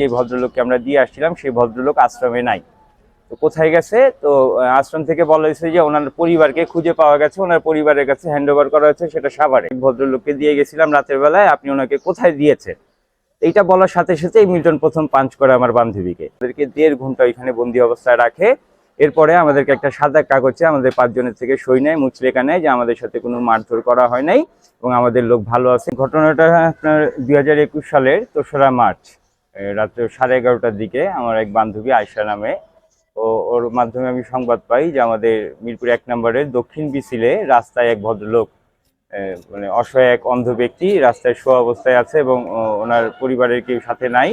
যে ভদ্রলোককে আমরা দিয়ে আসছিলাম, সেই ভদ্রলোক আশ্রমে নাই। তো কোথায় গেছে? তো আশ্রম থেকে বলা হয়েছে যে ওনার পরিবারকে খুঁজে পাওয়া গেছে, ওনার পরিবারের কাছে হ্যান্ড ওভার করা হয়েছে, সেটা সাভারে। ভদ্রলোককে দিয়ে গেছিলাম রাতের বেলায়, আপনি ওনাকে কোথায় দিয়েছেন? এইটা বলার সাথে সাথেই মিল্টন প্রথম পাঞ্চ করে আমার বান্ধবীকে। ওদেরকে দেড় ঘণ্টা ওইখানে বন্দি অবস্থায় রাখে। এরপরে আমাদেরকে একটা সাদা কাগজে আমাদের পাঁচজনের থেকে সই নেয় মুচলেখা নেয় যে আমাদের সাথে কোনো মারধর করা হয় নাই এবং আমাদের লোক ভালো আছে। ঘটনাটা আপনার দুই হাজার একুশ সালের দোসরা মার্চ। রাত্রে সাড়ে এগারোটার দিকে আমার এক বান্ধবী আয়সা নামে। ও, ওর মাধ্যমে আমি সংবাদ পাই যে আমাদের মিরপুর এক নম্বরের দক্ষিণ বিসিলে রাস্তায় এক ভদ্রলোক মানে অসহায় এক অন্ধ ব্যক্তি রাস্তায় শোয়া অবস্থায় আছে এবং ওনার পরিবারের কেউ সাথে নাই।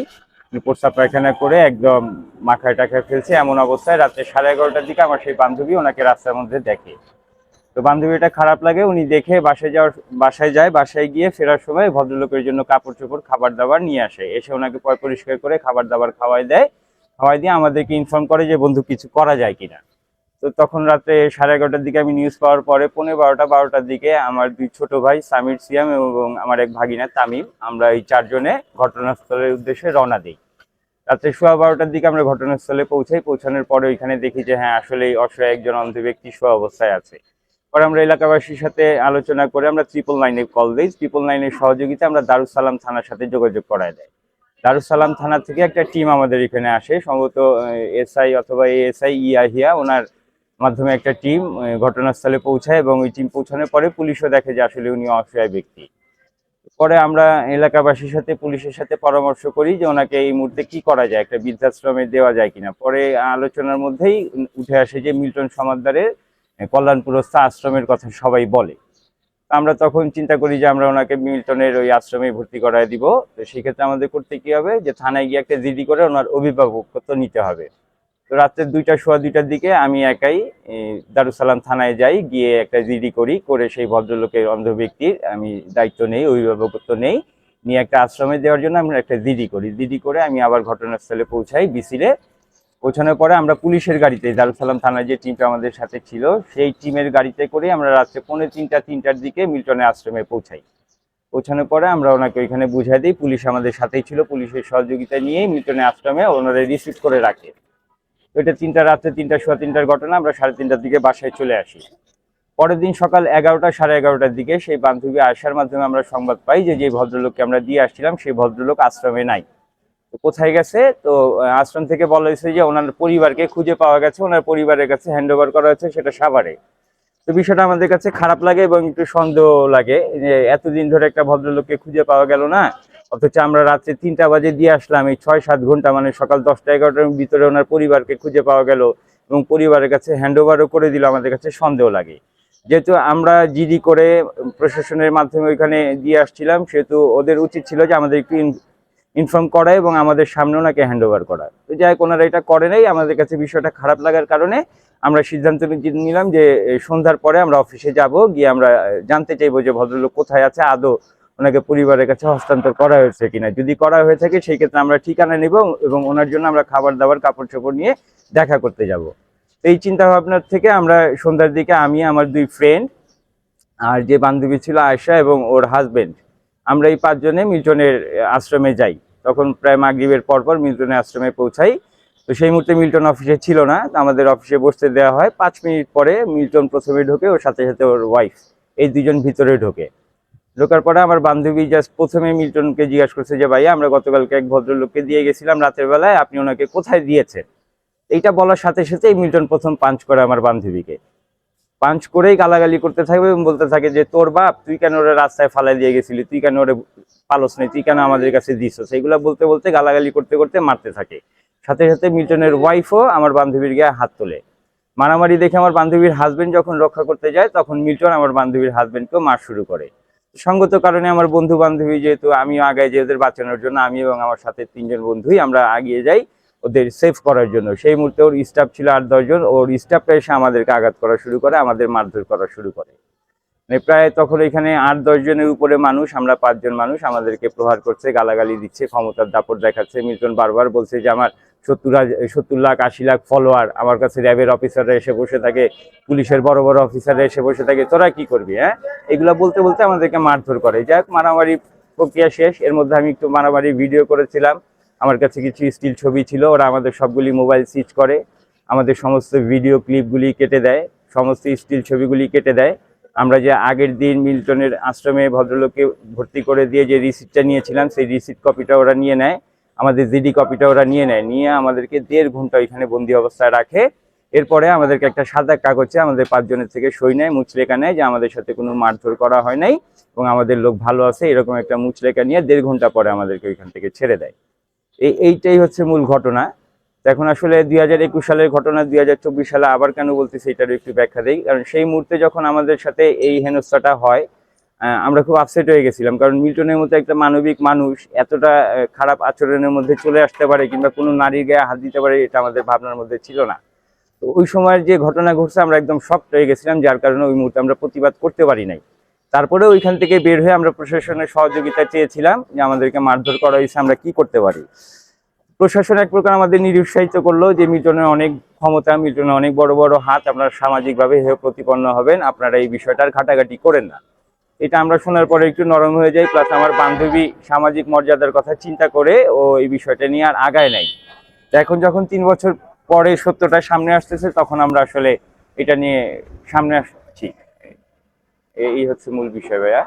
প্রস্তাব পায়খানা করে একদম মাখায় টাকায় ফেলছে এমন অবস্থায় রাত্রে সাড়ে এগারোটার দিকে আমার সেই বান্ধবী ওনাকে রাস্তার মধ্যে দেখে। তো বান্ধবীটা খারাপ লাগে, উনি দেখে বাসায় যাওয়ার, বাসায় যায়, বাসায় গিয়ে ফেরার সময় ভদ্রলোকের জন্য কাপড় চোপড় খাবার দাবার নিয়ে আসে। এসে ওনাকে পয় পরিষ্কার করে খাবার দাবার খাওয়াই দেয়। খাওয়াই দিয়ে আমাদেরকে ইনফর্ম করে যে, বন্ধু, কিছু করা যায় কিনা? তো তখন রাতে সাড়ে এগারোটার দিকে আমি নিউজ পাওয়ার পরে পনেরো বারোটা, বারোটার দিকে আমার দুই ছোট ভাই সামির সিয়াম এবং আমার এক ভাগিনা তামিম, আমরা এই চারজনে ঘটনাস্থলের উদ্দেশ্যে রওনা দিই। রাত্রে সোয়া বারোটার দিকে আমরা ঘটনাস্থলে পৌঁছাই। পৌঁছানোর পরে ওইখানে দেখি যে হ্যাঁ আসলে অসহায় একজন অন্ধ ব্যক্তি শোয়া অবস্থায় আছে। পরে আমরা এলাকাবাসীর সাথে আলোচনা করে আমরা ট্রিপল নাইনে কল দিই। ট্রিপল নাইনের সহযোগিতা আমরা দারুসালাম থানার সাথে যোগাযোগ করায় দেয়। দারুসালাম থানা থেকে একটা টিম আমাদের এখানে আসে, সম্ভবত এসআই অথবা এএসআই ইয়াহিয়া, ওনার মাধ্যমে একটা টিম ঘটনাস্থলে পৌঁছায় এবং ওই টিম পৌঁছানোর পরে পুলিশও দেখে যে আসলে উনি অসহায় ব্যক্তি। পরে আমরা এলাকাবাসীর সাথে পুলিশের সাথে পরামর্শ করি যে ওনাকে এই মুহূর্তে কি করা যায়, একটা বৃদ্ধাশ্রমে দেওয়া যায় কিনা। পরে আলোচনার মধ্যেই উঠে আসে যে মিল্টন সমাদ্দারের কল্যাণপুরস্থ আশ্রমের কথা সবাই বলে। আমরা তখন চিন্তা করি যে আমরা ওনাকে মিল্টনের ওই আশ্রমে ভর্তি করায় দিব। তো সেক্ষেত্রে আমাদের করতে কি হবে? যে থানায় গিয়ে একটা জিডি করে ওনার অভিভাবকত্ব নিতে হবে। তো রাত্রে দুইটা, সোয়া দুইটার দিকে আমি একাই দারুসালাম থানায় যাই, গিয়ে একটা জিডি করি, করে সেই ভদ্রলোকের অন্ধ ব্যক্তির আমি দায়িত্ব নেই, অভিভাবকত্ব নেই, নিয়ে একটা আশ্রমে দেওয়ার জন্য আমরা একটা জিডি করি। জিডি করে আমি আবার ঘটনাস্থলে পৌঁছাই, বিসিলে পৌঁছানোর পরে আমরা পুলিশের গাড়িতে দারুসালাম থানার যে টিমটা আমাদের সাথে ছিল, সেই টিমের গাড়িতে করে আমরা রাত্রে পৌনে তিনটা, তিনটার দিকে মিল্টনের আশ্রমে পৌঁছাই। পৌঁছানোর পরে আমরা ওনাকে ওইখানে বুঝাই দিই, পুলিশ আমাদের সাথেই ছিল, পুলিশের সহযোগিতা নিয়েই মিল্টনের আশ্রমে ওনারা রিসিভ করে রাখে। এটা তিনটা রাত্রে, তিনটা, সোয়া তিনটার ঘটনা, আমরা সাড়ে তিনটার দিকে বাসায় চলে আসি। পরের দিন সকাল এগারোটা, সাড়ে এগারোটার দিকে সেই বান্ধবী আসার মাধ্যমে আমরা সংবাদ পাই যে যে ভদ্রলোককে আমরা দিয়ে আসছিলাম, সেই ভদ্রলোক আশ্রমে নাই। কোথায় গেছে? তো আশ্রম থেকে বলা হয়েছে যে ওনার পরিবারকে খুঁজে পাওয়া গেছে, ওনার পরিবারের কাছে হ্যান্ড ওভার করা হয়েছে, সেটা সাভারে। তো বিষয়টা আমাদের কাছে খারাপ লাগে এবং একটু সন্দেহ লাগে যে এতদিন ধরে একটা ভদ্রলোককে খুঁজে পাওয়া গেল না, অথচ আমরা রাত্রে তিনটা বাজে দিয়ে আসলাম, এই ছয় সাত ঘণ্টা মানে সকাল দশটা এগারোটার ভিতরে ওনার পরিবারকে খুঁজে পাওয়া গেল এবং পরিবারের কাছে হ্যান্ড ওভারও করে দিল, আমাদের কাছে সন্দেহ লাগে। যেহেতু আমরা জিডি করে প্রশাসনের মাধ্যমে ওইখানে দিয়ে আসছিলাম, সেহেতু ওদের উচিত ছিল যে আমাদের একটু ইনফর্ম করা এবং আমাদের সামনে ওনাকে হ্যান্ড ওভার করা তো যাই ওনারা এটা করে নাই। আমাদের কাছে বিষয়টা খারাপ লাগার কারণে আমরা সিদ্ধান্ত নিলাম যে সন্ধ্যার পরে আমরা অফিসে যাব। গিয়ে আমরা জানতে চাইব যে ভদ্রলোক কোথায় আছে, আদৌ ওনাকে পরিবারের কাছে হস্তান্তর করা হয়েছে কিনা। যদি করা হয়ে থাকে, সেই ক্ষেত্রে আমরা ঠিকানা নেব এবং ওনার জন্য আমরা খাবার দাবার কাপড় চোপড় নিয়ে দেখা করতে যাব। এই চিন্তা ভাবনার থেকে আমরা সন্ধ্যার দিকে আমি, আমার দুই ফ্রেন্ড আর যে বান্ধবী ছিল আয়শা এবং ওর হাজবেন্ড আমরা এই পাঁচজনে মিল্টনের আশ্রমে যাই। তখন প্রায় মাগরিবের পরপর মিল্টনের আশ্রমে পৌঁছাই। তো সেই মুহূর্তে মিল্টন অফিসে ছিল না আমাদের অফিসে বসতে দেওয়া হয়। পাঁচ মিনিট পরে মিল্টন প্রথমে ঢোকে ওর সাথে সাথে ওর ওয়াইফ এই দুজন ভিতরে ঢোকে। ঢোকার পরে আমার বান্ধবী জাস্ট প্রথমে মিল্টনকে জিজ্ঞাসা করছে যে, ভাইয়া, আমরা গতকালকে এক ভদ্রলোককে দিয়ে গেছিলাম, রাতের বেলায় আপনি ওনাকে কোথায় দিয়েছেন? এইটা বলার সাথে সাথেই মিল্টন প্রথম পাঞ্চ করে আমার বান্ধবীকে। পাঞ্চ করেই গালাগালি করতে থাকবে এবং বলতে থাকে যে, তোর বাপ, তুই কেন ওরা রাস্তায় ফালাই দিয়ে গেছিলি? তুই কেন ওরে পালস নেই তুই কেন আমাদের কাছে দিস সেইগুলো বলতে বলতে গালাগালি করতে করতে মারতে থাকে। সাথে সাথে মিল্টনের ওয়াইফও আমার বান্ধবীর গায়ে হাত তোলে। মারামারি দেখে আমার বান্ধবীর হাজবেন্ড যখন রক্ষা করতে যায়, তখন মিল্টন আমার বান্ধবীর হাজবেন্ডকেও মার শুরু করে। সঙ্গত কারণে আমার বন্ধু বান্ধবী যেহেতু আমিও আগায় যে ওদের বাঁচানোর জন্য, আমি এবং আমার সাথে তিনজন বন্ধুই আমরা আগিয়ে যাই ওদের সেভ করার জন্য। সেই মুহূর্তে ওর স্টাফ ছিল আট দশজন ওর স্টাফটা এসে আমাদেরকে আঘাত করা শুরু করে, আমাদের মারধর করা শুরু করে। মানে প্রায় তখন এখানে আট, দশ জনের উপরে মানুষ, আমরা পাঁচজন মানুষ আমাদেরকে প্রহার করছে, গালাগালি দিচ্ছে, ক্ষমতার দাপট দেখাচ্ছে। মিল্টন বারবার বলছে যে, আমার সত্তর সত্তর লাখ, আশি লাখ ফলোয়ার আমার কাছে র্যাবের অফিসাররা এসে বসে থাকে, পুলিশের বড় বড় অফিসাররা এসে বসে থাকে, তোরা কি করবি হ্যাঁ? এগুলো বলতে বলতে আমাদেরকে মারধর করে। যাই হোক, মারামারি প্রক্রিয়া শেষ। এর মধ্যে আমি একটু মারামারি ভিডিও করেছিলাম। আমার কাছে কিছু স্টিল ছবি ছিল, ওরা আমাদের সবগুলি মোবাইল সুইচ করে, আমাদের সমস্ত ভিডিও ক্লিপগুলি কেটে দেয়, সমস্ত স্টিল ছবিগুলি কেটে দেয়। আমরা যে আগের দিন মিল্টনের আশ্রমে ভদ্রলোককে ভর্তি করে দিয়ে যে রিসিপ্টটা নিয়েছিলাম, সেই রিসিপ্ট কপিটা ওরা নিয়ে নেয়। আমাদের জিডি কপিটা ওরা নিয়ে নেয়। নিয়ে আমাদেরকে দেড় ঘণ্টা ওইখানে বন্দি অবস্থায় রাখে। এরপরে আমাদেরকে একটা সাদা কাগজে আমাদের পাঁচজনের থেকে সই নেয়, মুচলেখা নেয় যে আমাদের সাথে কোনো মারধর করা হয় নাই এবং আমাদের লোক ভালো আছে, এরকম একটা মুচলেখা নিয়ে দেড় ঘণ্টা পরে আমাদেরকে ওইখান থেকে ছেড়ে দেয়। এই এইটাই হচ্ছে মূল ঘটনা। এখন আসলে দুই হাজার একুশ সালের ঘটনা, দুই হাজার চব্বিশ সালে আবার কেন বলতেছি এটারও একটু ব্যাখ্যা দিই। কারণ সেই মুহূর্তে যখন আমাদের সাথে এই হেনস্থাটা হয় আমরা খুব আপসেট হয়ে গেছিলাম। কারণ মিল্টনের মতো একটা মানবিক মানুষ এতটা খারাপ আচরণের মধ্যে চলে আসতে পারে কিংবা কোনো নারীর গায়ে হাত দিতে পারে, এটা আমাদের ভাবনার মধ্যে ছিল না। তো ওই সময়ের যে ঘটনা ঘটছে, আমরা একদম শক্ট হয়ে গেছিলাম, যার কারণে ওই মুহূর্তে আমরা প্রতিবাদ করতে পারি নাই। তারপরে ওইখান থেকে বের হয়ে আমরা প্রশাসনের সহযোগিতা চেয়েছিলাম যে আমাদেরকে মারধর করা হয়েছে, আমরা কি করতে পারি? প্রশাসন এক প্রকার আমাদের নিরুৎসাহিত করল যে মিল্টনের অনেক ক্ষমতা মিল্টনের অনেক বড় বড় হাত, আপনারা সামাজিকভাবে প্রতিপন্ন হবেন, আপনারা এই বিষয়টার ঘাটাঘাটি করেন না। এটা আমরা শোনার পরে একটু নরম হয়ে যাই প্লাস আমার বান্ধবী সামাজিক মর্যাদার কথা চিন্তা করে ও এই বিষয়টা নিয়ে আর আগায় নাই। এখন যখন তিন বছর পরে সত্যটা সামনে আসতেছে, তখন আমরা আসলে এটা নিয়ে সামনে আসছি। এই হচ্ছে মূল বিষয় ভাইয়া।